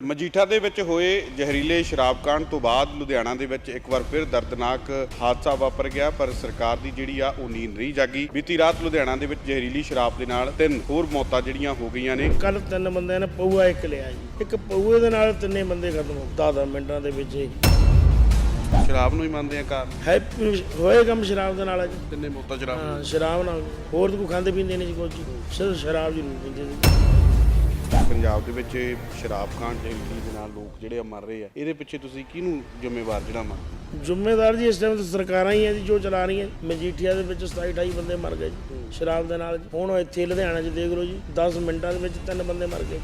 ਮਜੀਠਾ ਦੇ ਵਿੱਚ ਹੋਏ ਜ਼ਹਿਰੀਲੇ ਸ਼ਰਾਬ ਕਾਂਡ ਤੋਂ ਬਾਅਦ ਲੁਧਿਆਣਾ ਦੇ ਵਿੱਚ ਇੱਕ ਵਾਰ ਫਿਰ ਦਰਦਨਾਕ ਹਾਦਸਾ ਵਾਪਰ ਗਿਆ ਪਰ ਸਰਕਾਰ ਦੀ ਜਿਹੜੀ ਆ ਉਹ ਨੀਂਦ ਨਹੀਂ ਜਾਗੀ। ਬੀਤੀ ਰਾਤ ਲੁਧਿਆਣਾ ਦੇ ਵਿੱਚ ਜ਼ਹਿਰੀਲੀ ਸ਼ਰਾਬ ਦੇ ਨਾਲ ਤਿੰਨ ਹੋਰ ਮੌਤਾਂ ਜਿਹੜੀਆਂ ਹੋ ਗਈਆਂ ਨੇ। ਕੱਲ ਤਿੰਨ ਬੰਦਿਆਂ ਨੇ ਪਊਆ ਇੱਕ ਲਿਆ ਜੀ। ਇੱਕ ਪਊਏ ਦੇ ਨਾਲ ਤਿੰਨੇ ਬੰਦੇ ਖਤਮ ਹੋ ਗਏ। 10 ਮਿੰਟਾਂ ਦੇ ਵਿੱਚ ਹੀ ਸ਼ਰਾਬ ਨੂੰ ਹੀ ਮੰਨਦੇ ਆ ਕਾਰਨ? ਹੈ ਹੋਏ ਕੰਮ ਸ਼ਰਾਬ ਦੇ ਨਾਲ ਜੀ। ਤਿੰਨੇ ਮੌਤਾਂ ਸ਼ਰਾਬ ਹਾਂ ਸ਼ਰਾਬ ਨਾਲ। ਹੋਰ ਤਾਂ ਕੋਈ ਖਾਂਦੇ ਪੀਂਦੇ ਨਹੀਂ ਜੀ ਕੁਝ ਸਿਰਫ ਸ਼ਰਾਬ ਜ਼ਰੂਰ ਪੀਂਦੇ ਸੀ। ਪੰਜਾਬ ਦੇ ਵਿੱਚ ਇਹ ਸ਼ਰਾਬ ਕਾਂਡ ਜ਼ਹਿਰੀਲੀ ਦੇ ਨਾਲ ਲੋਕ ਜਿਹੜੇ ਆ ਮਰ ਰਹੇ ਆ ਇਹਦੇ ਪਿੱਛੇ ਤੁਸੀਂ ਕਿਹਨੂੰ ਜ਼ਿੰਮੇਵਾਰ ਜਿਹੜਾ ਮੰਨ ਜ਼ਿੰਮੇਦਾਰ ਜੀ ਇਸ ਟਾਈਮ ਤਾਂ ਸਰਕਾਰਾਂ ਹੀ ਆ ਜੀ ਜੋ ਚਲਾ ਰਹੀਆਂ। ਮਜੀਠੀਆ ਦੇ ਵਿੱਚ 27 28 ਬੰਦੇ ਮਰ ਗਏ ਜੀ ਸ਼ਰਾਬ ਦੇ ਨਾਲ ਜੀ। ਹੁਣ ਇੱਥੇ ਲੁਧਿਆਣਾ 'ਚ ਦੇਖ ਲਓ ਜੀ 10 ਮਿੰਟਾਂ ਦੇ ਵਿੱਚ ਤਿੰਨ ਬੰਦੇ ਮਰ ਗਏ।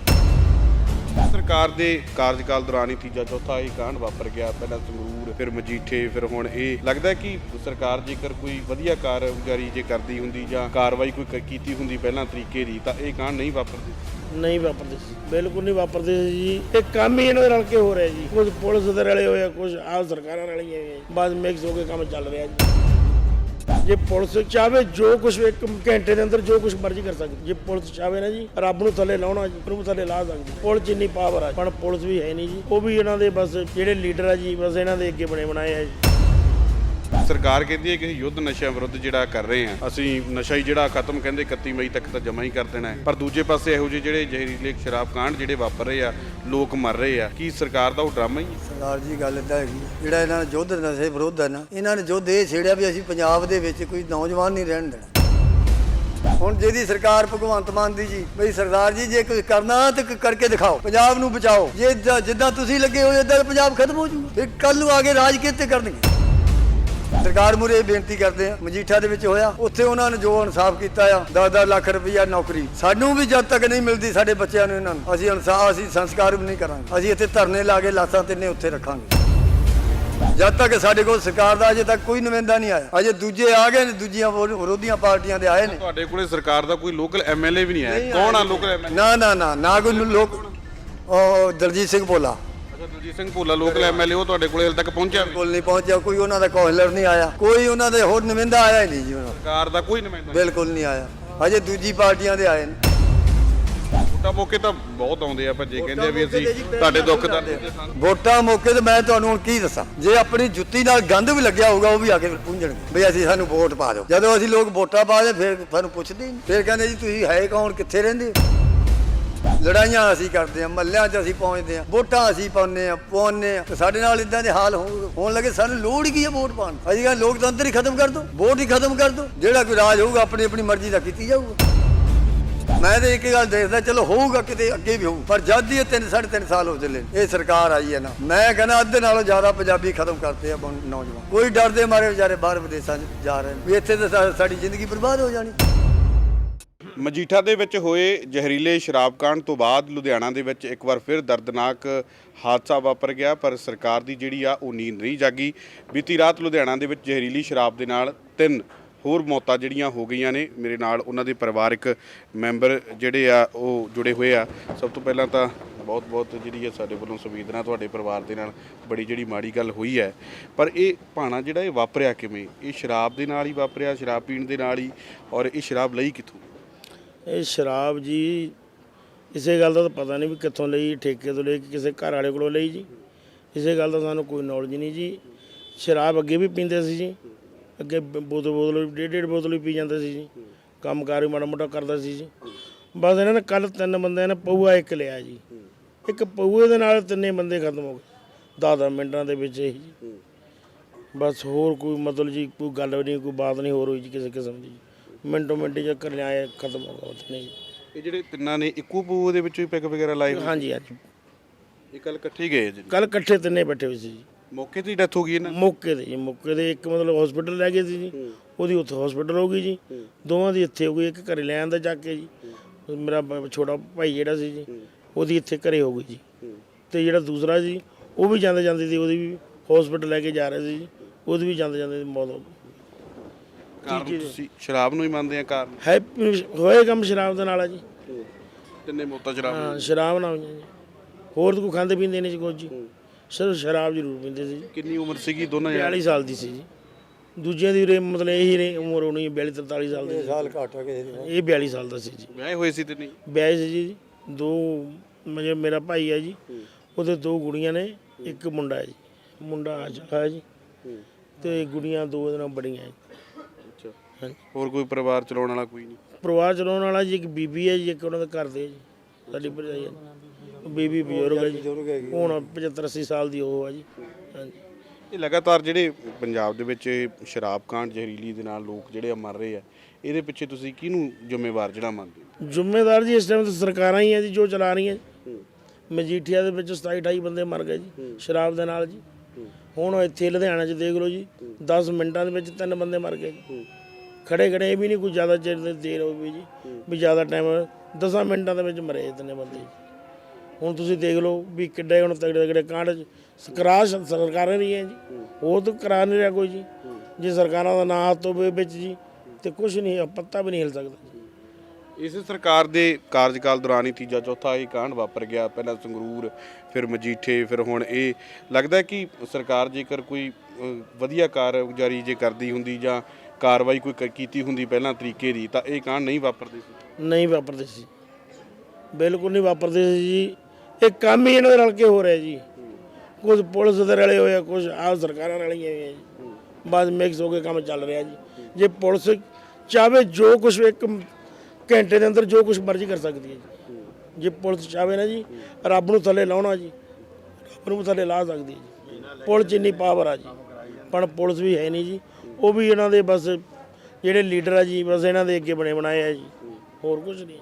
ਸਰਕਾਰ ਦੇ ਕਾਰਜਕਾਲ ਦੌਰਾਨ ਹੀ ਤੀਜਾ ਚੌਥਾ ਇਹ ਕਾਂਡ ਵਾਪਰ ਗਿਆ ਪਹਿਲਾਂ ਸੰਗਰੂਰ ਫਿਰ ਮਜੀਠੇ ਫਿਰ ਹੁਣ ਇਹ। ਲੱਗਦਾ ਹੈ ਕਿ ਸਰਕਾਰ ਜੇਕਰ ਕੋਈ ਵਧੀਆ ਕਾਰਗੁਜ਼ਾਰੀ ਜੇ ਕਰਦੀ ਹੁੰਦੀ ਜਾਂ ਕਾਰਵਾਈ ਕੋਈ ਕ- ਕੀਤੀ ਹੁੰਦੀ ਪਹਿਲਾਂ ਤਰੀਕੇ ਦੀ ਤਾਂ ਇਹ ਕਾਂਡ ਨਹੀਂ ਵਾਪਰਦੇ। ਨਹੀਂ ਵਾਪਰਦੇ ਸੀ। ਬਿਲਕੁਲ ਨਹੀਂ ਵਾਪਰਦੇ ਸੀ ਜੀ। ਇਹ ਕੰਮ ਹੀ ਇਹਨਾਂ ਦੇ ਰਲ ਕੇ ਹੋ ਰਿਹਾ ਜੀ। ਕੁਝ ਪੁਲਿਸ ਦੇ ਰਲੇ ਹੋਏ ਆ, ਕੁਝ ਆਪ ਸਰਕਾਰਾਂ ਰਲੀਆਂ ਹੋਈਆਂ ਬਸ ਮਿਕਸ ਹੋ ਕੇ ਕੰਮ ਚੱਲ ਰਿਹਾ ਜੀ। ਜੇ ਪੁਲਿਸ ਚਾਹਵੇ ਜੋ ਕੁਝ ਇੱਕ ਘੰਟੇ ਦੇ ਅੰਦਰ ਜੋ ਕੁਝ ਮਰਜ਼ੀ ਕਰ ਸਕਦੀ। ਜੇ ਪੁਲਿਸ ਚਾਹਵੇ ਨਾ ਜੀ, ਰੱਬ ਨੂੰ ਥੱਲੇ ਲਾਉਣਾ ਜੀ, ਪ੍ਰਭੂ ਥੱਲੇ ਲਾ ਸਕਦੀ। ਪੁਲਿਸ ਜਿੰਨੀ ਪਾਵਰ ਆ ਪਰ ਪੁਲਿਸ ਵੀ ਹੈ ਨਹੀਂ ਜੀ। ਉਹ ਵੀ ਇਹਨਾਂ ਦੇ ਬਸ ਜਿਹੜੇ ਲੀਡਰ ਆ ਜੀ, ਬਸ ਇਹਨਾਂ ਦੇ ਅੱਗੇ ਬਣੇ ਬਣਾਏ ਆ ਜੀ। ਸਰਕਾਰ ਕਹਿੰਦੀ ਹੈ ਕਿ ਅਸੀਂ ਯੁੱਧ ਨਸ਼ਿਆਂ ਵਿਰੁੱਧ ਜਿਹੜਾ ਕਰ ਰਹੇ ਹਾਂ, ਅਸੀਂ ਨਸ਼ਾ ਹੀ ਜਿਹੜਾ ਖਤਮ ਕਹਿੰਦੇ 31 ਮਈ ਤੱਕ ਤਾਂ ਜਮਾ ਹੀ ਕਰ ਦੇਣਾ ਹੈ। ਪਰ ਦੂਜੇ ਪਾਸੇ ਇਹੋ ਜਿਹੇ ਜਿਹੜੇ ਜ਼ਹਿਰੀਲੇ ਸ਼ਰਾਬ ਕਾਂਡ ਜਿਹੜੇ ਵਾਪਰ ਰਹੇ ਆ, ਲੋਕ ਮਰ ਰਹੇ ਆ, ਕੀ ਸਰਕਾਰ ਦਾ ਉਹ ਡਰਾਮਾ ਹੀ ਹੈ? ਸਰਦਾਰ ਜੀ, ਗੱਲ ਇਦਾਂ ਹੈਗੀ ਜਿਹੜਾ ਇਹਨਾਂ ਨੇ ਯੁੱਧ ਨਸ਼ੇ ਵਿਰੁੱਧ ਹੈ ਨਾ, ਇਹਨਾਂ ਨੇ ਯੁੱਧ ਇਹ ਛੇੜਿਆ ਵੀ ਅਸੀਂ ਪੰਜਾਬ ਦੇ ਵਿੱਚ ਕੋਈ ਨੌਜਵਾਨ ਨਹੀਂ ਰਹਿਣ ਦੇਣਾ। ਹੁਣ ਜਿਹਦੀ ਸਰਕਾਰ ਭਗਵੰਤ ਮਾਨ ਦੀ ਜੀ, ਬਈ ਸਰਦਾਰ ਜੀ, ਜੇ ਕੁਝ ਕਰਨਾ ਤੇ ਕਰਕੇ ਦਿਖਾਓ, ਪੰਜਾਬ ਨੂੰ ਬਚਾਓ। ਜੇ ਜਿੱਦਾਂ ਤੁਸੀਂ ਲੱਗੇ ਹੋ ਇਦਾਂ ਪੰਜਾਬ ਖਤਮ ਹੋ ਜੂਗਾ ਫਿਰ ਕੱਲ ਨੂੰ ਆਗੇ ਰਾਜ ਕਿਤੇ ਕਰਨਗੇ। ਸਰਕਾਰ ਮੁਰੇ ਬੇਨਤੀ ਕਰਦੇ ਆ ਮਜੀਠਾ ਦੇ ਵਿੱਚ ਹੋਇਆ ਉੱਥੇ ਉਹਨਾਂ ਨੇ ਜੋ ਇਨਸਾਫ ਕੀਤਾ ਆ 10-10 ਲੱਖ ਰੁਪਈਆ ਨੌਕਰੀ। ਸਾਨੂੰ ਵੀ ਜਦ ਤੱਕ ਨਹੀਂ ਮਿਲਦੀ ਸਾਡੇ ਬੱਚਿਆਂ ਨੂੰ ਇਹਨਾਂ ਨੂੰ। ਅਸੀਂ ਇਨਸਾਫ ਅਸੀਂ ਸੰਸਕਾਰ ਵੀ ਨਹੀਂ ਕਰਾਂਗੇ। ਅਸੀਂ ਇੱਥੇ ਧਰਨੇ ਲਾ ਕੇ ਲਾਸਾਂ ਤਿੰਨੇ ਉੱਥੇ ਰੱਖਾਂਗੇ। ਜਦ ਤੱਕ ਸਾਡੇ ਕੋਲ ਸਰਕਾਰ ਦਾ ਅਜੇ ਤੱਕ ਕੋਈ ਨੁਮਾਇੰਦਾ ਨਹੀਂ ਆਇਆ। ਅਜੇ ਦੂਜੇ ਆ ਗਏ ਨੇ ਦੂਜੀਆਂ ਵਿਰੋ- ਵਿਰੋਧੀਆਂ ਪਾਰਟੀਆਂ ਦੇ ਆਏ ਨੇ। ਤੁਹਾਡੇ ਕੋਲੇ ਸਰਕਾਰ ਦਾ ਕੋਈ ਲੋਕਲ ਐਮਐਲਏ ਵੀ ਨਹੀਂ ਆਇਆ। ਕੌਣ ਆ। ਲੋਕਲ ਐਮਐਲਏ ਨਾ ਨਾ ਨਾ ਨਾ ਕੋਈ ਲੋਕ ਉਹ ਦਲਜੀਤ ਸਿੰਘ ਭੋਲਾ। ਅੱਛਾ ਦਲਜੀਤ ਸਿੰਘ ਭੋਲਾ ਲੋਕਲ ਐਮਐਲਏ ਉਹ ਤੁਹਾਡੇ ਕੋਲੇ ਹਲ ਤੱਕ ਪਹੁੰਚਿਆ ਨਹੀਂ। ਕੋਲ ਨਹੀਂ ਪਹੁੰਚਿਆ ਕੋਈ ਉਹਨਾਂ ਦਾ ਕੌਂਸਲਰ ਨਹੀਂ ਆਇਆ। ਕੋਈ ਉਹਨਾਂ ਦੇ ਹੋਰ ਨੁਮਾਇੰਦਾ ਆਇਆ ਹੀ ਨਹੀਂ ਜੀ ਉਹਨਾਂ ਦਾ। ਸਰਕਾਰ ਦਾ ਕੋਈ ਨੁਮਾਇੰਦਾ ਨਹੀਂ। ਬਿਲਕੁਲ ਨਹੀਂ ਆਇਆ। ਅਜੇ ਦੂਜੀ ਪਾਰਟੀਆਂ ਦੇ ਆਏ ਨੇ। ਵੋਟਾਂ ਮੌਕੇ ਤਾਂ ਬਹੁਤ ਆਉਂਦੇ ਆ ਪਰ ਜੇ ਕਹਿੰਦੇ ਆ ਵੀ ਅਸੀਂ ਤੁਹਾਡੇ ਦੁੱਖ ਦਾ ਵੋਟਾਂ ਮੌਕੇ ਤੇ ਮੈਂ ਤੁਹਾਨੂੰ ਹੁਣ ਕੀ ਦੱਸਾਂ? ਜੇ ਆਪਣੀ ਜੁੱਤੀ ਨਾਲ ਗੰਦ ਵੀ ਲੱਗਿਆ ਹੋਊਗਾ ਉਹ ਵੀ ਆ ਕੇ ਪੁੰਝਣਗੇ। ਅਸੀਂ ਸਾਨੂੰ ਵੋਟ ਪਾ ਦਿਓ। ਜਦੋਂ ਅਸੀਂ ਲੋਕ ਵੋਟਾਂ ਪਾ ਦੇ ਫਿਰ ਸਾਨੂੰ ਪੁੱਛਦੇ ਹੀ ਨਹੀਂ। ਫਿਰ ਕਹਿੰਦੇ ਜੀ ਤੁਸੀਂ ਹੈ ਕੌਣ? ਕਿੱਥੇ ਰਹਿੰਦੇ ਹੋ? ਲੜਾਈਆਂ ਅਸੀਂ ਕਰਦੇ ਆ ਮੱਲਿਆਂ 'ਚ ਅਸੀਂ ਪਹੁੰਚਦੇ ਆ ਵੋਟਾਂ ਅਸੀਂ ਪਾਉਂਦੇ ਆ ਪਾਉਂਦੇ ਆ ਸਾਡੇ ਨਾਲ ਇਦਾਂ ਦੇ ਹਾਲ ਹੋ- ਹੋਣ ਲੱਗੇ, ਸਾਨੂੰ ਲੋੜ ਹੀ ਕੀ ਹੈ ਵੋਟ ਪਾਉਣ ਅਸੀਂ ਕਹਿੰਦੇ ਲੋਕਤੰਤਰ ਹੀ ਖਤਮ ਕਰ ਦੋ, ਵੋਟ ਹੀ ਖਤਮ ਕਰ ਦਿਓ ਜਿਹੜਾ ਕੋਈ ਰਾਜ ਹੋਊਗਾ, ਆਪਣੀ ਆਪਣੀ ਮਰਜ਼ੀ ਦਾ ਕੀਤੀ ਜਾਊਗਾ। ਮੈਂ ਤਾਂ ਇੱਕ ਗੱਲ ਦੇਖਦਾ, ਚਲੋ ਹੋਊਗਾ ਕਿਤੇ, ਅੱਗੇ ਵੀ ਹੋਊ। ਪਰ ਜਦ ਦੀ ਇਹ ਤਿੰਨ, ਸਾਢੇ ਤਿੰਨ ਸਾਲ ਹੋ ਚੱਲੇ ਇਹ ਸਰਕਾਰ ਆਈ ਹੈ ਨਾ। ਮੈਂ ਕਹਿੰਦਾ, ਅੱਧੇ ਨਾਲੋਂ ਜ਼ਿਆਦਾ ਪੰਜਾਬੀ ਖਤਮ ਕਰਤੇ ਆ ਬਣ- ਨੌਜਵਾਨ। ਕੋਈ ਡਰਦੇ ਮਾਰੇ ਵਿਚਾਰੇ ਬਾਹਰ ਵਿਦੇਸ਼ਾਂ 'ਚ ਜਾ ਰਹੇ ਵੀ ਇੱਥੇ ਤਾਂ ਸਾਡੀ ਜ਼ਿੰਦਗੀ ਬਰਬਾਦ ਹੋ ਜਾਣੀ। ਮਜੀਠਾ ਦੇ ਵਿੱਚ ਹੋਏ ਜ਼ਹਿਰੀਲੇ ਸ਼ਰਾਬ ਕਾਂਡ ਤੋਂ ਬਾਅਦ ਲੁਧਿਆਣਾ ਦੇ ਵਿੱਚ ਇੱਕ ਵਾਰ ਫਿਰ ਦਰਦਨਾਕ ਹਾਦਸਾ ਵਾਪਰ ਗਿਆ, ਪਰ ਸਰਕਾਰ ਦੀ ਜਿਹੜੀ ਆ ਉਹ ਨੀਂਦ ਨਹੀਂ ਜਾਗੀ। ਬੀਤੀ ਰਾਤ ਲੁਧਿਆਣਾ ਦੇ ਵਿੱਚ ਜ਼ਹਿਰੀਲੀ ਸ਼ਰਾਬ ਦੇ ਨਾਲ ਤਿੰਨ ਹੋਰ ਮੌਤਾਂ ਜਿਹੜੀਆਂ ਹੋ ਗਈਆਂ ਨੇ। ਮੇਰੇ ਨਾਲ ਉਹਨਾਂ ਦੇ ਪਰਿਵਾਰਕ ਮੈਂਬਰ ਜਿਹੜੇ ਆ, ਉਹ ਜੁੜੇ ਹੋਏ ਆ। ਸਭ ਤੋਂ ਪਹਿਲਾਂ ਤਾਂ ਬਹੁਤ ਬਹੁਤ ਜਿਹੜੀ ਹੈ ਸਾਡੇ ਵੱਲੋਂ ਸੰਵੇਦਨਾ ਤੁਹਾਡੇ ਪਰਿਵਾਰ ਦੇ ਨਾਲ ਬੜੀ ਜਿਹੜੀ ਮਾੜੀ ਗੱਲ ਹੋਈ ਹੈ। ਪਰ ਇਹ ਭਾਣਾ ਜਿਹੜਾ ਇਹ ਵਾਪਰਿਆ ਕਿਵੇਂ? ਇਹ ਸ਼ਰਾਬ ਦੇ ਨਾਲ ਹੀ ਵਾਪਰਿਆ, ਸ਼ਰਾਬ ਪੀਣ ਦੇ ਨਾਲ ਹੀ? ਔਰ ਇਹ ਸ਼ਰਾਬ ਲਈ ਕਿੱਥੋਂ? ਇਹ ਸ਼ਰਾਬ ਜੀ, ਇਸੇ ਗੱਲ ਦਾ ਤਾਂ ਪਤਾ ਨਹੀਂ ਵੀ ਕਿੱਥੋਂ ਲਈ, ਠੇਕੇ ਤੋਂ ਲਈ ਕਿ ਕਿਸੇ ਘਰ ਵਾਲੇ ਕੋਲੋਂ ਲਈ ਜੀ। ਇਸੇ ਗੱਲ ਦਾ ਸਾਨੂੰ ਕੋਈ ਨੌਲੇਜ ਨਹੀਂ ਜੀ। ਸ਼ਰਾਬ ਅੱਗੇ ਵੀ ਪੀਂਦੇ ਸੀ ਜੀ। ਅੱਗੇ ਬੋਤਲ ਬੋਤਲ ਡੇਢ ਡੇਢ ਬੋਤਲ ਵੀ ਪੀ ਜਾਂਦੇ ਸੀ ਜੀ। ਕੰਮ ਕਾਰ ਵੀ ਮਾੜਾ ਮੋਟਾ ਕਰਦਾ ਸੀ ਜੀ। ਬਸ ਇਹਨਾਂ ਨੇ ਕੱਲ ਤਿੰਨ ਬੰਦਿਆਂ ਨੇ ਪਊਆ ਇੱਕ ਲਿਆ ਜੀ। ਇੱਕ ਪਊਏ ਦੇ ਨਾਲ ਤਿੰਨੇ ਬੰਦੇ ਖਤਮ ਹੋ ਗਏ। 10 ਮਿੰਟਾਂ ਦੇ ਵਿੱਚ ਹੀ ਜੀ। ਬਸ ਹੋਰ ਕੋਈ ਮਤਲਬ ਜੀ, ਕੋਈ ਗੱਲ ਨਹੀਂ, ਕੋਈ ਬਾਤ ਨਹੀਂ ਹੋਰ ਹੋਈ ਜੀ ਕਿਸੇ ਕਿਸਮ ਦੀ ਮਿੰਟੋ ਮਿੰਟ ਜੇ ਕਰ ਲਿਆ ਖਤਮ ਹੋ ਗਿਆ ਉਤਨੇ ਇਹ ਜਿਹੜੇ ਤਿੰਨਾਂ ਨੇ ਇੱਕੋ ਪੂ ਦੇ ਵਿੱਚੋਂ ਹੀ ਪੈਗ ਵਗੈਰਾ ਲਾਏ ਹੋਏ? ਹਾਂਜੀ ਹਾਂਜੀ। ਇਹ ਕੱਲ ਇਕੱਠੇ ਹੀ ਗਏ ਜੀ? ਕੱਲ ਇਕੱਠੇ ਤਿੰਨੇ ਬੈਠੇ ਹੋਏ ਸੀ ਜੀ। ਮੌਕੇ ਤੇ ਡੈਥ ਹੋ ਗਈ ਇਹਨਾਂ ਦੀ? ਮੌਕੇ ਤੇ ਜੀ ਮੌਕੇ ਤੇ ਇੱਕ ਮਤਲਬ ਹਸਪੀਟਲ ਲੈ ਗਏ ਸੀ ਜੀ। ਉਹਦੀ ਉੱਥੇ ਹਸਪੀਟਲ ਹੋ ਗਈ ਜੀ। ਦੋਵਾਂ ਦੀ ਇੱਥੇ ਹੋ ਗਈ ਇੱਕ ਘਰੇ ਲੈ ਆਂਦਾ ਜਾ ਕੇ ਜੀ। ਮੇਰਾ ਬ- ਛੋਟਾ ਭਾਈ ਜਿਹੜਾ ਸੀ ਜੀ ਉਹਦੀ ਇੱਥੇ ਘਰੇ ਹੋ ਗਈ ਜੀ। ਤੇ ਜਿਹੜਾ ਦੂਸਰਾ ਜੀ ਉਹ ਵੀ ਜਾਂਦੇ ਜਾਂਦੇ ਸੀ ਉਹਦੀ ਵੀ ਹਸਪੀਟਲ ਲੈ ਕੇ ਜਾ ਰਹੇ ਸੀ ਜੀ। ਉਹਦੀ ਵੀ ਜਾਂਦੇ ਜਾਂਦੇ ਮੌਤ ਹੋ ਗਈ। ਕਾਰਨ ਤੁਸੀਂ ਸ਼ਰਾਬ ਨੂੰ ਹੀ ਮੰਨਦੇ ਆ ਕਾਰਨ? ਹੈ ਹੋਏ ਕੰਮ ਸ਼ਰਾਬ ਦੇ ਨਾਲ ਆ ਜੀ। ਤਿੰਨੇ ਮੌਤਾਂ ਸ਼ਰਾਬ ਹਾਂ ਸ਼ਰਾਬ ਨਾਲ ਹੋਈਆਂ ਜੀ। ਹੋਰ ਤਾਂ ਕੋਈ ਖਾਂਦੇ ਪੀਂਦੇ ਨਹੀਂ ਸੀ ਕੁਝ ਜੀ। ਸਿਰਫ ਸ਼ਰਾਬ ਜ਼ਰੂਰ ਪੀਂਦੇ ਸੀ ਜੀ। ਕਿੰਨੀ ਉਮਰ ਸੀਗੀ ਦੋਨਾਂ 42 ਸਾਲ ਦੀ ਸੀ ਜੀ। ਦੂਜੇ ਦੀ ਉਰੇ ਮਤਲਬ ਇਹੀ ਰੇ ਉਮਰ ਹੋਣੀ 42 43 ਸਾਲ ਦੀ ਸੀ। ਸਾਲ ਘੱਟ ਹੋ ਗਏ ਇਹ 42 ਸਾਲ ਦਾ ਸੀ ਜੀ। ਵਿਆਹੇ ਹੋਏ ਸੀ ਤੇ ਨਹੀਂ? ਵਿਆਹ ਸੀ ਜੀ। ਦੋ ਮੇਰੇ ਮੇਰਾ ਭਾਈ ਹੈ ਜੀ। ਉਹਦੇ ਦੋ ਕੁੜੀਆਂ ਨੇ ਇੱਕ ਮੁੰਡਾ ਹੈ ਜੀ। ਮੁੰਡਾ ਆ ਚੁੱਕਾ ਹੈ ਜੀ। ਤੇ ਗੁੜੀਆਂ ਦੋ ਨਾਲ ਬੜੀਆਂ ਹੈ। ਹਾਂਜੀ। ਹੋਰ ਕੋਈ ਪਰਿਵਾਰ ਚਲਾਉਣ ਵਾਲਾ ਕੋਈ ਨਹੀਂ। ਪਰਿਵਾਰ ਚਲਾਉਣ ਵਾਲਾ ਜੀ ਇੱਕ ਬੀਬੀ ਹੈ ਜੀ ਇੱਕ ਉਹਨਾਂ ਦੇ ਘਰ ਦੇ ਜੀ। ਸਾਡੀ ਭਰਜਾਈ ਹੈ ਉਹ ਬੀਬੀ ਬਜ਼ੁਰਗ ਹੈ ਜੀ। ਹੁਣ 75 80 ਸਾਲ ਦੀ ਉਹ ਹੈ ਜੀ। ਹਾਂਜੀ। ਇਹ ਲਗਾਤਾਰ ਜਿਹੜੇ ਪੰਜਾਬ ਦੇ ਵਿੱਚ ਇਹ ਸ਼ਰਾਬ ਕਾਂਡ ਜ਼ਹਿਰੀਲੀ ਦੇ ਨਾਲ ਲੋਕ ਜਿਹੜੇ ਆ ਮਰ ਰਹੇ ਆ ਇਹਦੇ ਪਿੱਛੇ ਤੁਸੀਂ ਕਿਹਨੂੰ ਜ਼ਿੰਮੇਵਾਰ ਜਿਹੜਾ ਮੰਨਦੇ ਹੋ? ਜ਼ਿੰਮੇਦਾਰ ਜੀ ਇਸ ਟਾਈਮ ਤਾਂ ਸਰਕਾਰਾਂ ਹੀ ਹੈ ਜੀ ਜੋ ਚਲਾ ਰਹੀਆਂ ਮਜੀਠੀਆ ਦੇ ਵਿੱਚ 27 28 ਬੰਦੇ ਮਰ ਗਏ ਜੀ ਸ਼ਰਾਬ ਦੇ ਨਾਲ ਜੀ। ਹੁਣ ਇੱਥੇ ਲੁਧਿਆਣਾ 'ਚ ਦੇਖ ਲਓ ਜੀ 10 ਮਿੰਟਾਂ ਦੇ ਵਿੱਚ ਤਿੰਨ ਬੰਦੇ ਮਰ ਗਏ ਜੀ। ਖੜੇ ਖੜੇ ਇਹ ਵੀ ਨਹੀਂ ਕੋਈ ਜ਼ਿਆਦਾ ਚਿਰ ਦੇ ਦੇਰ ਹੋਵੇ ਜੀ ਵੀ ਜ਼ਿਆਦਾ ਟਾਈਮ 10 ਮਿੰਟਾਂ ਦੇ ਵਿੱਚ ਮਰੇ ਤਿੰਨੇ ਬੰਦੇ ਹੁਣ ਤੁਸੀਂ ਦੇਖ ਲਓ ਵੀ ਕਿੱਡੇ ਹੁਣ ਤਗੜੇ ਤਗੜੇ ਕਾਂਡ ਕਰਾ ਸਰਕਾਰਾਂ ਰਹੀਆਂ ਜੀ। ਉਹ ਤਾਂ ਕਰਾ ਨਹੀਂ ਰਿਹਾ ਕੋਈ ਜੀ। ਜੇ ਸਰਕਾਰਾਂ ਦਾ ਨਾਂ ਹੋਵੇ ਵਿੱਚ ਜੀ ਤੇ ਕੁਝ ਨਹੀਂ ਪੱਤਾ ਵੀ ਨਹੀਂ ਹਿਲ ਸਕਦਾ ਜੀ। ਇਸ ਸਰਕਾਰ ਦੇ ਕਾਰਜਕਾਲ ਦੌਰਾਨ ਹੀ ਤੀਜਾ ਚੌਥਾ ਇਹ ਕਾਂਡ ਵਾਪਰ ਗਿਆ। ਪਹਿਲਾਂ ਸੰਗਰੂਰ ਫਿਰ ਮਜੀਠੇ ਫਿਰ ਹੁਣ ਇਹ। ਲੱਗਦਾ ਹੈ ਕਿ ਸਰਕਾਰ ਜੇਕਰ ਕੋਈ ਵਧੀਆ ਕਾਰਗੁਜ਼ਾਰੀ ਜੇ ਕਰਦੀ ਹੁੰਦੀ ਜਾਂ ਕਾਰਵਾਈ ਕੋਈ ਕ- ਕੀਤੀ ਹੁੰਦੀ ਪਹਿਲਾਂ ਤਰੀਕੇ ਦੀ, ਤਾਂ ਇਹ ਕਾਂਡ ਨਹੀਂ ਵਾਪਰਦੇ ਸੀ? ਨਹੀਂ ਵਾਪਰਦੇ ਸੀ। ਬਿਲਕੁਲ ਨਹੀਂ ਵਾਪਰਦੇ ਸੀ ਜੀ। ਇਹ ਕੰਮ ਹੀ ਇਹਨਾਂ ਦੇ ਰਲ ਕੇ ਹੋ ਰਿਹਾ ਜੀ। ਕੁਝ ਪੁਲਿਸ ਦੇ ਰਲੇ ਹੋਏ ਆ, ਕੁਝ ਆਪ ਸਰਕਾਰਾਂ ਰਲੀਆਂ ਹੋਈਆਂ ਜੀ। ਬਸ ਮਿਕਸ ਹੋ ਕੇ ਕੰਮ ਚੱਲ ਰਿਹਾ ਜੀ। ਜੇ ਪੁਲਿਸ ਚਾਵੇ ਜੋ ਕੁਝ ਇੱਕ ਘੰਟੇ ਦੇ ਅੰਦਰ ਜੋ ਕੁਝ ਮਰਜ਼ੀ ਕਰ ਸਕਦੀ ਹੈ ਜੀ। ਜੇ ਪੁਲਿਸ ਚਾਵੇ ਨਾ ਜੀ, ਰੱਬ ਨੂੰ ਥੱਲੇ ਲਾਉਣਾ ਜੀ, ਰੱਬ ਨੂੰ ਥੱਲੇ ਲਾ ਸਕਦੀ ਹੈ ਜੀ। ਪੁਲਿਸ 'ਚ ਇੰਨੀ ਪਾਵਰ ਆ ਜੀ। ਪਰ ਪੁਲਿਸ ਵੀ ਹੈ ਨਹੀਂ ਜੀ। ਉਹ ਵੀ ਇਹਨਾਂ ਦੇ ਬਸ ਜਿਹੜੇ ਲੀਡਰ ਆ ਜੀ ਬਸ ਇਹਨਾਂ ਦੇ ਅੱਗੇ ਬਣੇ ਬਣਾਏ ਆ ਜੀ। ਹੋਰ ਕੁਝ ਨਹੀਂ।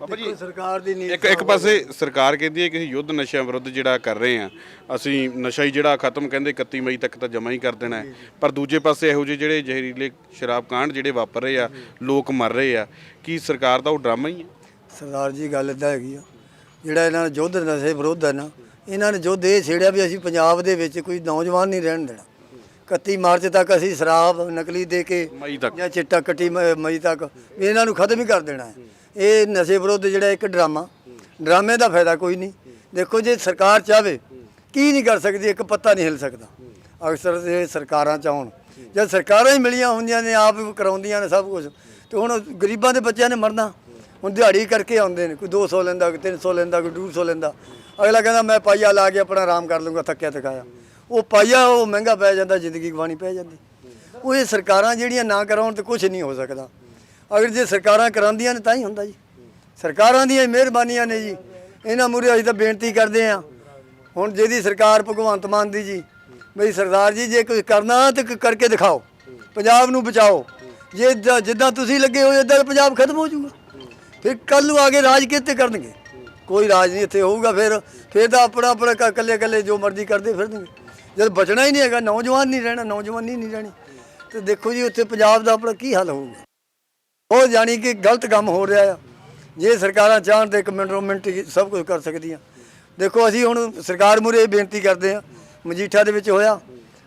ਬਾਬਾ ਜੀ ਸਰਕਾਰ ਦੀ ਨੀਤੀ ਇੱਕ ਇੱਕ ਪਾਸੇ ਸਰਕਾਰ ਕਹਿੰਦੀ ਹੈ ਕਿ ਅਸੀਂ ਯੁੱਧ ਨਸ਼ਿਆਂ ਵਿਰੁੱਧ ਜਿਹੜਾ ਕਰ ਰਹੇ ਆ ਅਸੀਂ ਨਸ਼ਾ ਹੀ ਜਿਹੜਾ ਖਤਮ ਕਹਿੰਦੇ 31 ਮਈ ਤੱਕ ਤਾਂ ਜਮਾ ਹੀ ਕਰ ਦੇਣਾ ਹੈ। ਪਰ ਦੂਜੇ ਪਾਸੇ ਇਹੋ ਜਿਹੇ ਜਿਹੜੇ ਜ਼ਹਿਰੀਲੇ ਸ਼ਰਾਬ ਕਾਂਡ ਜਿਹੜੇ ਵਾਪਰ ਰਹੇ ਆ ਲੋਕ ਮਰ ਰਹੇ ਆ ਕੀ ਸਰਕਾਰ ਦਾ ਉਹ ਡਰਾਮਾ ਹੀ ਹੈ? ਸਰਦਾਰ ਜੀ ਗੱਲ ਇਦਾਂ ਹੈਗੀ ਆ। ਜਿਹੜਾ ਇਹਨਾਂ ਨੇ ਯੁੱਧ ਨਸ਼ੇ ਵਿਰੋਧ ਹੈ ਨਾ ਇਹਨਾਂ ਨੇ ਯੁੱਧ ਇਹ ਛੇੜਿਆ ਵੀ ਅਸੀਂ ਪੰਜਾਬ ਦੇ ਵਿੱਚ ਕੋਈ ਨੌਜਵਾਨ ਨਹੀਂ ਰਹਿਣ ਦੇਣਾ। 31 ਮਾਰਚ ਤੱਕ ਅਸੀਂ ਸ਼ਰਾਬ ਨਕਲੀ ਦੇ ਕੇ ਮਈ ਤੱਕ। ਜਾਂ ਚਿੱਟਾ ਕੱਟੀ ਮ- ਮਈ ਤੱਕ ਵੀ ਇਹਨਾਂ ਨੂੰ ਖਤਮ ਹੀ ਕਰ ਦੇਣਾ ਹੈ। ਇਹ ਨਸ਼ੇ ਵਿਰੋਧ ਜਿਹੜਾ ਇੱਕ ਡਰਾਮਾ ਡਰਾਮੇ ਦਾ ਫਾਇਦਾ ਕੋਈ ਨਹੀਂ। ਦੇਖੋ ਜੇ ਸਰਕਾਰ ਚਾਹਵੇ ਕੀ ਨਹੀਂ ਕਰ ਸਕਦੀ ਇੱਕ ਪੱਤਾ ਨਹੀਂ ਹਿਲ ਸਕਦਾ। ਅਕਸਰ ਇਹ ਸਰਕਾਰਾਂ ਚਾਹਣ ਜਦ ਸਰਕਾਰਾਂ ਹੀ ਮਿਲੀਆਂ ਹੁੰਦੀਆਂ ਨੇ ਆਪ ਹੀ ਕਰਾਉਂਦੀਆਂ ਨੇ ਸਭ ਕੁਝ ਤੇ ਹੁਣ ਗਰੀਬਾਂ ਦੇ ਬੱਚਿਆਂ ਨੇ ਮਰਨਾ। ਹੁਣ ਦਿਹਾੜੀ ਕਰਕੇ ਆਉਂਦੇ ਨੇ ਕੋਈ 200 ਲੈਂਦਾ ਕੋਈ 300 ਲੈਂਦਾ ਕੋਈ 250 ਲੈਂਦਾ। ਅਗਲਾ ਕਹਿੰਦਾ ਮੈਂ ਪਾਈਆ ਲਾ ਕੇ ਆਪਣਾ ਆਰਾਮ ਕਰ ਲੂੰਗਾ ਥੱਕਿਆ ਥਕਾਇਆ ਉਹ ਪਾਈਆ ਉਹ ਮਹਿੰਗਾ ਪੈ ਜਾਂਦਾ, ਜ਼ਿੰਦਗੀ ਗਵਾਣੀ ਪੈ ਜਾਂਦੀ। ਉਹ ਇਹ ਸਰਕਾਰਾਂ ਜਿਹੜੀਆਂ ਨਾ ਕਰਾਉਣ ਤੇ ਕੁਝ ਨਹੀਂ ਹੋ ਸਕਦਾ। ਅਗਰ ਜੇ ਸਰਕਾਰਾਂ ਕਰਾਉਂਦੀਆਂ ਨੇ ਤਾਂ ਹੀ ਹੁੰਦਾ ਜੀ। ਸਰਕਾਰਾਂ ਦੀਆਂ ਮਿਹਰਬਾਨੀਆਂ ਨੇ ਜੀ। ਇਹਨਾਂ ਮੂਰੇ ਅਸੀਂ ਤਾਂ ਬੇਨਤੀ ਕਰਦੇ ਆ ਹੁਣ ਜਿਹਦੀ ਸਰਕਾਰ ਭਗਵੰਤ ਮਾਨ ਦੀ ਜੀ ਬਈ ਸਰਦਾਰ ਜੀ, ਜੇ ਕੁਝ ਕਰਨਾ ਤੇ ਕਰਕੇ ਦਿਖਾਓ। ਪੰਜਾਬ ਨੂੰ ਬਚਾਓ। ਜੇ ਜ- ਜਿੱਦਾਂ ਤੁਸੀਂ ਲੱਗੇ ਹੋਏ ਇਦਾਂ ਪੰਜਾਬ ਖਤਮ ਹੋ ਜਾਊਗਾ। ਫਿਰ ਕੱਲ ਨੂੰ ਆਗੇ ਰਾਜ ਕਿੱਥੇ ਕਰਨਗੇ। ਕੋਈ ਰਾਜ ਨਹੀਂ ਇੱਥੇ ਹੋਊਗਾ ਫਿਰ। ਫਿਰ ਤਾਂ ਆਪਣਾ ਆਪਣਾ ਇਕੱਲੇ ਇਕੱਲੇ ਜੋ ਮਰਜ਼ੀ ਕਰਦੇ ਫਿਰਨਗੇ। ਜਦ ਬਚਣਾ ਹੀ ਨਹੀਂ ਹੈਗਾ, ਨੌਜਵਾਨ ਨਹੀਂ ਰਹਿਣਾ, ਨੌਜਵਾਨੀ ਨਹੀਂ ਰਹਿਣੀ। ਤੇ ਦੇਖੋ ਜੀ, ਉੱਥੇ ਪੰਜਾਬ ਦਾ ਆਪਣਾ ਕੀ ਹੱਲ ਹੋਊਗਾ? ਉਹ ਜਾਣੀ ਕਿ ਗਲਤ ਕੰਮ ਹੋ ਰਿਹਾ ਆ। ਜੇ ਸਰਕਾਰਾਂ ਚਾਹਣ ਤੇ ਇੱਕ ਮਿੰਟੋ ਮਿੰਟ ਸਭ ਕੁਝ ਕਰ ਸਕਦੀਆਂ। ਦੇਖੋ, ਅਸੀਂ ਹੁਣ ਸਰਕਾਰ ਮੂਹਰੇ ਬੇਨਤੀ ਕਰਦੇ ਆ ਮਜੀਠਾ ਦੇ ਵਿੱਚ ਹੋਇਆ।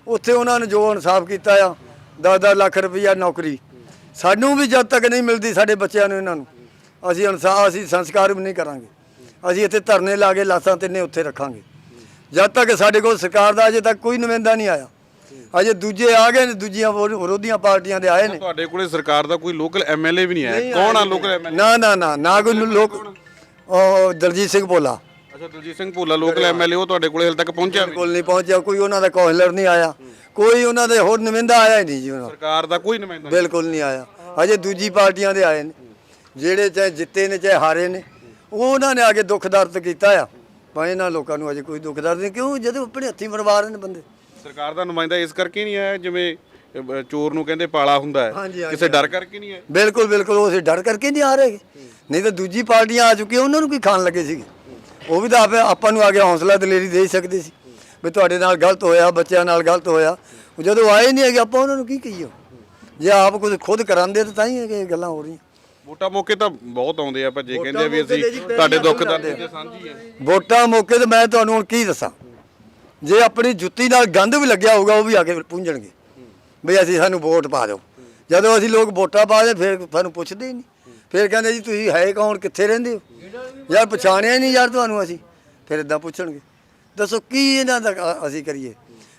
ਉੱਥੇ ਉਹਨਾਂ ਨੇ ਜੋ ਇਨਸਾਫ ਕੀਤਾ ਆ 10-10 ਲੱਖ ਰੁਪਈਆ ਨੌਕਰੀ। ਸਾਨੂੰ ਵੀ ਜਦ ਤੱਕ ਨਹੀਂ ਮਿਲਦੀ, ਸਾਡੇ ਬੱਚਿਆਂ ਨੂੰ ਇਹਨਾਂ ਨੂੰ। ਅਸੀਂ ਇਨਸਾਫ ਅਸੀਂ ਸੰਸਕਾਰ ਵੀ ਨਹੀਂ ਕਰਾਂਗੇ। ਅਸੀਂ ਇੱਥੇ ਧਰਨੇ ਲਾ ਕੇ ਲਾਸਾਂ ਤਿੰਨੇ ਉੱਥੇ ਰੱਖਾਂਗੇ। ਜਦ ਤੱਕ ਸਾਡੇ ਕੋਲ ਸਰਕਾਰ ਦਾ ਅਜੇ ਤੱਕ ਕੋਈ ਨੁਮਾਇੰਦਾ ਨਹੀਂ ਆਇਆ। ਅਜੇ ਦੂਜੇ ਆ ਗਏ ਨੇ ਦੂਜੀਆਂ ਵਿਰੋ- ਵਿਰੋਧੀਆਂ ਪਾਰਟੀਆਂ ਦੇ ਆਏ ਨੇ। ਤੁਹਾਡੇ ਕੋਲੇ ਸਰਕਾਰ ਦਾ ਕੋਈ ਲੋਕਲ ਐਮਐਲਏ ਵੀ ਨਹੀਂ ਆਇਆ। ਕੌਣ ਆ ਲੋਕਲ ਐਮਐਲਏ ਨਾ ਨਾ ਨਾ ਨਾ ਕੋਈ ਲੋਕ ਉਹ ਦਲਜੀਤ ਸਿੰਘ ਭੋਲਾ। ਅੱਛਾ ਦਲਜੀਤ ਸਿੰਘ ਭੋਲਾ ਲੋਕਲ ਐਮਐਲਏ ਉਹ ਤੁਹਾਡੇ ਕੋਲੇ ਹਾਲੇ ਤੱਕ ਪਹੁੰਚਿਆ ਨਹੀਂ। ਕੋਲ ਨਹੀਂ ਪਹੁੰਚਿਆ ਕੋਈ ਉਹਨਾਂ ਦਾ ਕੌਂਸਲਰ ਨਹੀਂ ਆਇਆ। ਕੋਈ ਉਹਨਾਂ ਦੇ ਹੋਰ ਨੁਮਾਇੰਦਾ ਆਇਆ ਹੀ ਨਹੀਂ ਜੀ ਉਹਨਾਂ ਸਰਕਾਰ ਦਾ ਕੋਈ ਨੁਮਾਇੰਦਾ ਨਹੀਂ। ਬਿਲਕੁਲ ਨਹੀਂ ਆਇਆ। ਅਜੇ ਦੂਜੀ ਪਾਰਟੀਆਂ ਦੇ ਆਏ ਨੇ। ਜਿਹੜੇ ਚਾਹੇ ਜਿੱਤੇ ਨੇ ਚਾਹੇ ਹਾਰੇ ਨੇ ਉਹ ਉਹਨਾਂ ਨੇ ਆ ਕੇ ਦੁੱਖ ਦਰਦ ਕੀਤਾ ਆ। ਪਰ ਇਹਨਾਂ ਲੋਕਾਂ ਨੂੰ ਅਜੇ ਕੋਈ ਦੁੱਖ ਦਰਦ ਨਹੀਂ ਕਿਉਂ? ਜਦੋਂ ਆਪਣੇ ਹੱਥੀਂ ਮਰਵਾ ਰਹੇ ਨੇ ਬੰਦੇ। ਸਰਕਾਰ ਦਾ ਨੁਮਾਇੰਦਾ ਇਸ ਕਰਕੇ ਨਹੀਂ ਆਇਆ ਜਿਵੇਂ ਅਹ, ਚੋਰ ਨੂੰ ਕਹਿੰਦੇ ਪਾਲਾ ਹੁੰਦਾ ਹਾਂਜੀ, ਹੈ। ਹਾਂਜੀ, ਕਿਸੇ ਡਰ ਕਰਕੇ ਨਹੀਂ ਆਇਆ? ਬਿਲਕੁਲ ਬਿਲਕੁਲ ਉਹ ਅਸੀਂ ਡਰ ਕਰਕੇ ਨਹੀਂ ਆ ਰਹੇ। ਨਹੀਂ ਤਾਂ ਦੂਜੀ ਪਾਰਟੀਆਂ ਆ ਚੁੱਕੀਆਂ ਉਹਨਾਂ ਨੂੰ ਕੀ ਖਾਣ ਲੱਗੇ ਸੀਗੇ ਉਹ ਵੀ ਤਾਂ ਆਪੇ ਆਪਾਂ ਨੂੰ ਆ ਕੇ ਹੌਸਲਾ ਦਲੇਰੀ ਦੇ ਸਕਦੇ ਸੀ। ਵੀ ਤੁਹਾਡੇ ਨਾਲ ਗਲਤ ਹੋਇਆ ਬੱਚਿਆਂ ਨਾਲ ਗਲਤ ਹੋਇਆ। ਉਹ ਜਦੋਂ ਆਏ ਨਹੀਂ ਹੈਗੇ ਆਪਾਂ ਉਹਨਾਂ ਨੂੰ ਕੀ ਕਹੀਏ? ਜੇ ਆਪ ਕੁਝ ਖੁਦ ਕਰਾਂਦੇ ਤਾਂ ਤਾਂ ਹੀ ਇਹ ਗੱਲਾਂ ਹੋ ਰਹੀਆਂ। ਵੋਟਾਂ ਮੌਕੇ ਤਾਂ ਬਹੁਤ ਆਉਂਦੇ ਆ ਭੱਜੇ ਕਹਿੰਦੇ ਆ ਵੀ ਅਸੀਂ ਤੁਹਾਡੇ ਦੁੱਖ ਦਰਦ ਦੇ ਸਾਂਝੀ ਹੈ ਵੋਟਾਂ ਮੌਕੇ ਤੇ ਮੈਂ ਤੁਹਾਨੂੰ ਹੁਣ ਕੀ ਦੱਸਾਂ? ਜੇ ਆਪਣੀ ਜੁੱਤੀ ਨਾਲ ਗੰਦ ਵੀ ਲੱਗਿਆ ਹੋਊਗਾ ਉਹ ਵੀ ਆ ਕੇ ਪੁੰਝਣਗੇ। ਬਈ ਅਸੀਂ ਸਾਨੂੰ ਵੋਟ ਪਾ ਦਿਓ। ਜਦੋਂ ਅਸੀਂ ਲੋਕ ਵੋਟਾਂ ਪਾ ਦੇ ਫਿਰ ਸਾਨੂੰ ਪੁੱਛਦੇ ਹੀ ਨਹੀਂ। ਫਿਰ ਕਹਿੰਦੇ ਜੀ ਤੁਸੀਂ ਹੈ ਕੌਣ? ਕਿੱਥੇ ਰਹਿੰਦੇ ਹੋ? ਯਾਰ ਪਛਾਣਿਆ ਹੀ ਨਹੀਂ ਯਾਰ ਤੁਹਾਨੂੰ ਅਸੀਂ। ਫਿਰ ਇਦਾਂ ਪੁੱਛਣਗੇ। ਦੱਸੋ ਕੀ ਇਹਨਾਂ ਦਾ ਅਸੀਂ ਕਰੀਏ?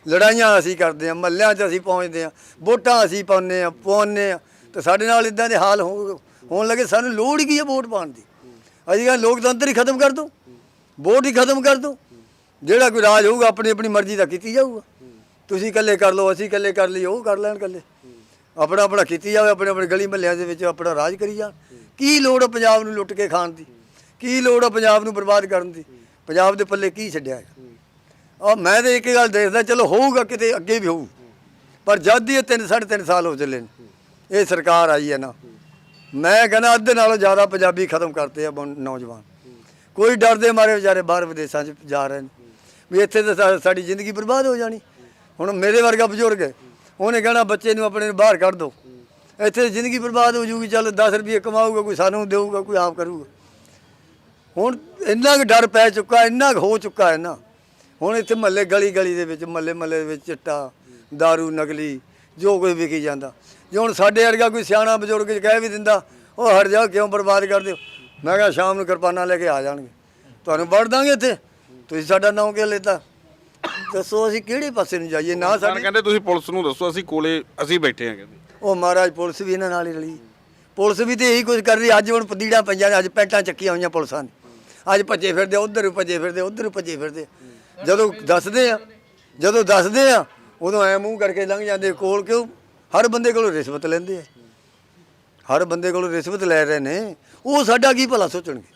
ਲੜਾਈਆਂ ਅਸੀਂ ਕਰਦੇ ਹਾਂ ਮੱਲਿਆਂ 'ਚ ਅਸੀਂ ਪਹੁੰਚਦੇ ਹਾਂ ਵੋਟਾਂ ਅਸੀਂ ਪਾਉਂਦੇ ਹਾਂ ਪਾਉਂਦੇ ਹਾਂ ਤੇ ਸਾਡੇ ਨਾਲ ਇਦਾਂ ਦੇ ਹਾਲ ਹੋ- ਹੋਣ ਲੱਗੇ ਸਾਨੂੰ ਲੋੜ ਹੀ ਕੀ ਹੈ ਵੋਟ ਪਾਉਣ ਦੀ? ਅਸੀਂ ਕਹਿੰਦੇ ਲੋਕਤੰਤਰ ਹੀ ਖਤਮ ਕਰ ਦਿਓ ਵੋਟ ਹੀ ਖਤਮ ਕਰ ਦਿਓ ਜਿਹੜਾ ਕੋਈ ਰਾਜ ਹੋਊਗਾ, ਆਪਣੀ ਆਪਣੀ ਮਰਜ਼ੀ ਦਾ ਕੀਤੀ ਜਾਊਗਾ। ਤੁਸੀਂ ਇਕੱਲੇ ਕਰ ਲਓ, ਅਸੀਂ ਇਕੱਲੇ ਕਰ ਲਈ ਉਹ ਕਰ ਲੈਣ ਇਕੱਲੇ। ਆਪਣਾ ਆਪਣਾ ਕੀਤੀ ਜਾਵੇ, ਆਪਣੇ ਆਪਣੇ ਗਲੀ ਮਹੱਲਿਆਂ ਦੇ ਵਿੱਚ ਆਪਣਾ ਰਾਜ ਕਰੀ ਜਾਣ। ਕੀ ਲੋੜ ਆ ਪੰਜਾਬ ਨੂੰ ਲੁੱਟ ਕੇ ਖਾਣ ਦੀ? ਕੀ ਲੋੜ ਆ ਪੰਜਾਬ ਨੂੰ ਬਰਬਾਦ ਕਰਨ ਦੀ? ਪੰਜਾਬ ਦੇ ਪੱਲੇ ਕੀ ਛੱਡਿਆ ਹੈ ਆ ਮੈਂ ਤਾਂ ਇੱਕ ਗੱਲ ਦੇਖਦਾ, ਚਲੋ ਹੋਊਗਾ ਕਿਤੇ, ਅੱਗੇ ਵੀ ਹੋਊ। ਪਰ ਜਦ ਦੀ ਇਹ ਤਿੰਨ, ਸਾਢੇ ਤਿੰਨ ਸਾਲ ਹੋ ਚੱਲੇ ਨੇ, ਇਹ ਸਰਕਾਰ ਆਈ ਹੈ ਨਾ ਮੈਂ ਕਹਿੰਦਾ ਅੱਧੇ ਨਾਲੋਂ ਜ਼ਿਆਦਾ ਪੰਜਾਬੀ ਖਤਮ ਕਰਤੇ ਆ ਬਣ- ਨੌਜਵਾਨ। ਕੋਈ ਡਰਦੇ ਮਾਰੇ ਵਿਚਾਰੇ ਬਾਹਰ ਵਿਦੇਸ਼ਾਂ 'ਚ ਜਾ ਰਹੇ ਨੇ। ਵੀ ਇੱਥੇ ਤਾਂ ਸਾ- ਸਾਡੀ ਜ਼ਿੰਦਗੀ ਬਰਬਾਦ ਹੋ ਜਾਣੀ। ਹੁਣ ਮੇਰੇ ਵਰਗਾ ਬਜ਼ੁਰਗ ਹੈ। ਉਹਨੇ ਕਹਿਣਾ, ਬੱਚੇ ਨੂੰ ਆਪਣੇ ਨੂੰ ਬਾਹਰ ਕੱਢ ਦੋ। ਇੱਥੇ ਜ਼ਿੰਦਗੀ ਬਰਬਾਦ ਹੋ ਜੂਗੀ ਚੱਲ 10 ਰੁਪਏ ਕਮਾਊਗਾ, ਕੋਈ ਸਾਨੂੰ ਦੇਊਗਾ, ਕੋਈ ਆਪ ਕਰੂਗਾ। ਹੁਣ ਇੰਨਾ ਕੁ ਡਰ ਪੈ ਚੁੱਕਾ, ਇੰਨਾ ਕੁ ਹੋ ਚੁੱਕਾ ਹੈ ਨਾ। ਹੁਣ ਇੱਥੇ ਮਹੱਲੇ ਗਲੀ ਗਲੀ ਦੇ ਵਿੱਚ ਮਹੱਲੇ ਮਹੱਲੇ ਦੇ ਵਿੱਚ ਚਿੱਟਾ दारू ਨਕਲੀ, ਜੋ ਕੋਈ ਵਿਕੀ ਜਾਂਦਾ। ਜੇ ਹੁਣ ਸਾਡੇ ਵਰਗਾ ਕੋਈ ਸਿਆਣਾ ਬਜ਼ੁਰਗ ਕਹਿ ਵੀ ਦਿੰਦਾ ਉਹ ਹਟ ਜਾ ਕਿਉਂ ਬਰਬਾਦ ਕਰਦੇ ਹੋ? ਮੈਂ ਕਿਹਾ ਸ਼ਾਮ ਨੂੰ ਕਿਰਪਾਨਾਂ ਲੈ ਕੇ ਆ ਜਾਣਗੇ। ਤੁਹਾਨੂੰ ਵੜ ਦਾਂਗੇ ਇੱਥੇ। ਤੁਸੀਂ ਸਾਡਾ ਨਾਮ ਕਿਉਂ ਲੈਤਾ? ਦੱਸੋ ਅਸੀਂ ਕਿਹੜੇ ਪਾਸੇ ਨੂੰ ਜਾਈਏ? ਨਾ ਸਾਡੇ ਕਹਿੰਦੇ ਤੁਸੀਂ ਪੁਲਿਸ ਨੂੰ ਦੱਸੋ ਅਸੀਂ ਕੋਲੇ ਅਸੀਂ ਬੈਠੇ ਹਾਂ ਕਹਿੰਦੇ। ਉਹ ਮਹਾਰਾਜ ਪੁਲਿਸ ਵੀ ਇਹਨਾਂ ਨਾਲ ਹੀ ਰਲੀ। ਪੁਲਿਸ ਵੀ ਤੇ ਇਹੀ ਕੁਝ ਕਰ ਰਹੀ ਅੱਜ ਹੁਣ ਪਦੀੜਾ ਪੰਜਾਂ ਨੇ ਅੱਜ ਪੈਂਟਾਂ ਚੱਕੀਆਂ ਹੋਈਆਂ ਪੁਲਿਸਾਂ ਨੇ। ਅੱਜ ਭੱਜੇ ਫਿਰਦੇ ਉਧਰ ਭੱਜੇ ਫਿਰਦੇ ਉਧਰ ਭੱਜੇ ਫਿਰਦੇ। ਜਦੋਂ ਦੱਸਦੇ ਆ ਜਦੋਂ ਦੱਸਦੇ ਆ ਉਦੋਂ ਐ ਮੂੰਹ ਕਰਕੇ ਲੰਘ ਜਾਂਦੇ ਕੋਲ ਕਿਉਂ ਹਰ ਬੰਦੇ ਕੋਲੋਂ ਰਿਸ਼ਵਤ ਲੈਂਦੇ ਆ। ਹਰ ਬੰਦੇ ਕੋਲੋਂ ਰਿਸ਼ਵਤ ਲੈ ਰਹੇ ਨੇ। ਉਹ ਸਾਡਾ ਕੀ ਭਲਾ ਸੋਚਣਗੇ?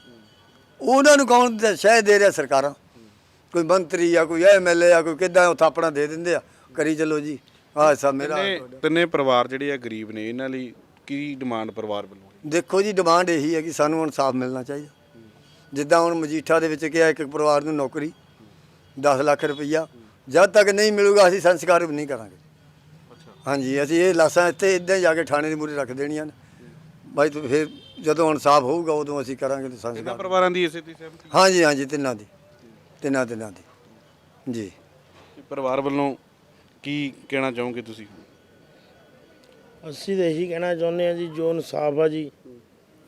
ਉਹਨਾਂ ਨੂੰ ਕੌਣ ਸ਼ਹਿ ਦੇ ਰਿਹਾ ਸਰਕਾਰਾਂ? ਕੋਈ ਮੰਤਰੀ ਆ ਕੋਈ ਐਮਐਲਏ ਆ ਕੋਈ ਕਿੱਦਾਂ ਉਹ ਥਾਪਣਾ ਦੇ ਦਿੰਦੇ ਆ? ਕਰੀ ਚੱਲੋ ਜੀ। ਆਹ ਸਭ ਮੇਰਾ ਤਿੰਨੇ ਪਰਿਵਾਰ ਜਿਹੜੇ ਆ ਗਰੀਬ ਨੇ ਇਹਨਾਂ ਲਈ ਕੀ ਡਿਮਾਂਡ ਪਰਿਵਾਰ ਵੱਲੋਂ? ਦੇਖੋ ਜੀ ਡਿਮਾਂਡ ਇਹੀ ਹੈ ਕਿ ਸਾਨੂੰ ਇਨਸਾਫ ਮਿਲਣਾ ਚਾਹੀਦਾ। ਜਿੱਦਾਂ ਹੁਣ ਮਜੀਠਾ ਦੇ ਵਿੱਚ ਕਿਹਾ ਇੱਕ ਪਰਿਵਾਰ ਨੂੰ ਨੌਕਰੀ 10 ਲੱਖ ਰੁਪਈਆ। ਜਦ ਤੱਕ ਨਹੀਂ ਮਿਲੂਗਾ ਅਸੀਂ ਸੰਸਕਾਰ ਵੀ ਨਹੀਂ ਕਰਾਂਗੇ। ਹਾਂਜੀ ਅਸੀਂ ਇਹ ਲਾਸਾਂ ਇੱਥੇ ਇਦਾਂ ਹੀ ਜਾ ਕੇ ਥਾਣੇ ਦੇ ਮੂਹਰੇ ਰੱਖ ਦੇਣੀਆਂ ਨੇ। ਬਾਈ ਤੂੰ ਫਿਰ ਜਦੋਂ ਇਨਸਾਫ ਹੋਊਗਾ ਉਦੋਂ ਅਸੀਂ ਕਰਾਂਗੇ ਤੇ ਇਹਨਾਂ ਸੰਸਕਾਰ ਪਰਿਵਾਰਾਂ ਦੀ ਇਸੇ ਤੇ ਸਹਿਮਤੀ? ਹਾਂਜੀ ਹਾਂਜੀ ਤਿੰਨਾਂ ਦੀ। ਤਿੰਨਾਂ ਤਿੰਨਾਂ ਦੀ। ਜੀ। ਪਰਿਵਾਰ ਵੱਲੋਂ ਕੀ ਕਹਿਣਾ ਚਾਹੋਗੇ ਤੁਸੀਂ? ਅਸੀਂ ਤਾਂ ਇਹੀ ਕਹਿਣਾ ਚਾਹੁੰਦੇ ਆ ਜੀ ਜੋ ਇਨਸਾਫ ਆ ਜੀ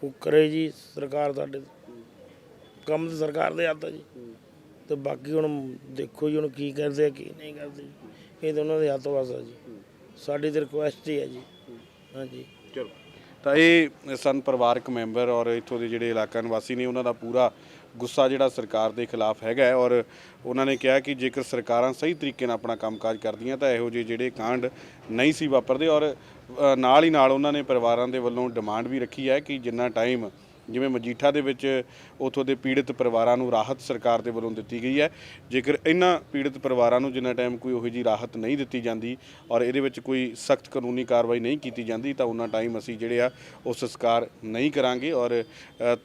ਉਹ ਕਰੇ ਜੀ ਸਰਕਾਰ ਸਾਡੇ ਕੰਮ ਤਾਂ ਸਰਕਾਰ ਦੇ ਹੱਥ ਆ ਜੀ। ਤੇ ਬਾਕੀ ਹੁਣ ਦੇਖੋ ਜੀ ਹੁਣ ਕੀ ਕਰਦੇ ਆ ਕੀ ਨਹੀਂ ਕਰਦੇ ਜੀ। ਇਹ ਤਾਂ ਉਹਨਾਂ ਦੇ ਹੱਥ ਵਸ ਆ ਜੀ। ਸਾਡੀ ਤਾਂ ਰਿਕੁਐਸਟ ਹੀ ਹੈ ਜੀ। ਹਾਂਜੀ। ਚਲੋ। ਤਾਂ ਇਹ ਸਨ ਪਰਿਵਾਰਕ ਮੈਂਬਰ ਔਰ ਇੱਥੋਂ ਦੇ ਜਿਹੜੇ ਇਲਾਕਾ ਨਿਵਾਸੀ ਨੇ, ਉਹਨਾਂ ਦਾ ਪੂਰਾ ਗੁੱਸਾ ਜਿਹੜਾ ਸਰਕਾਰ ਦੇ ਖਿਲਾਫ ਹੈਗਾ ਹੈ ਔਰ ਉਹਨਾਂ ਨੇ ਕਿਹਾ ਕਿ ਜੇਕਰ ਸਰਕਾਰਾਂ ਸਹੀ ਤਰੀਕੇ ਨਾਲ ਆਪਣਾ ਕੰਮਕਾਜ ਕਰਦੀਆਂ ਤਾਂ ਇਹੋ ਜਿਹੇ ਜਿਹੜੇ ਕਾਂਡ ਨਹੀਂ ਸੀ ਵਾਪਰਦੇ ਔਰ ਨਾਲ ਹੀ ਨਾਲ ਉਹਨਾਂ ਨੇ ਪਰਿਵਾਰਾਂ ਦੇ ਵੱਲੋਂ ਡਿਮਾਂਡ ਵੀ ਰੱਖੀ ਹੈ ਕਿ ਜਿੰਨਾ ਟਾਈਮ ਜਿਵੇਂ ਮਜੀਠਾ ਦੇ ਵਿੱਚ ਉਥੋਂ ਦੇ ਪੀੜਿਤ ਪਰਿਵਾਰਾਂ ਨੂੰ ਰਾਹਤ ਸਰਕਾਰ ਦੇ ਵੱਲੋਂ ਦਿੱਤੀ ਗਈ ਹੈ। ਜੇਕਰ ਇਹਨਾਂ ਪੀੜਿਤ ਪਰਿਵਾਰਾਂ ਨੂੰ ਜਿੰਨਾ ਟਾਈਮ ਕੋਈ ਉਹੋ ਜੀ ਰਾਹਤ ਨਹੀਂ ਦਿੱਤੀ ਜਾਂਦੀ ਔਰ ਇਹਦੇ ਵਿੱਚ ਕੋਈ ਸਖਤ ਕਾਨੂੰਨੀ ਕਾਰਵਾਈ ਨਹੀਂ ਕੀਤੀ ਜਾਂਦੀ, ਤਾਂ ਉਹਨਾਂ ਟਾਈਮ ਅਸੀਂ ਜਿਹੜੇ ਆ ਉਹ ਸੰਸਕਾਰ ਨਹੀਂ ਕਰਾਂਗੇ ਔਰ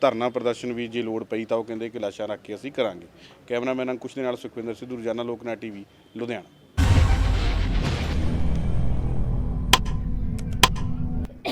ਧਰਨਾ ਪ੍ਰਦਰਸ਼ਨ ਵੀ ਜੇ ਲੋੜ ਪਈ ਤਾਂ ਉਹ ਕਹਿੰਦੇ ਕਿ ਲਾਸ਼ਾਂ ਰੱਖ ਕੇ ਅਸੀਂ ਕਰਾਂਗੇ। ਕੈਮਰਾਮੈਨ ਅੰਕੁਸ਼ ਦੇ ਨਾਲ ਸੁਖਵਿੰਦਰ ਸਿੱਧੂ, ਰੋਜ਼ਾਨਾ ਲੋਕਨਾ ਟੀਵੀ, ਲੁਧਿਆਣਾ।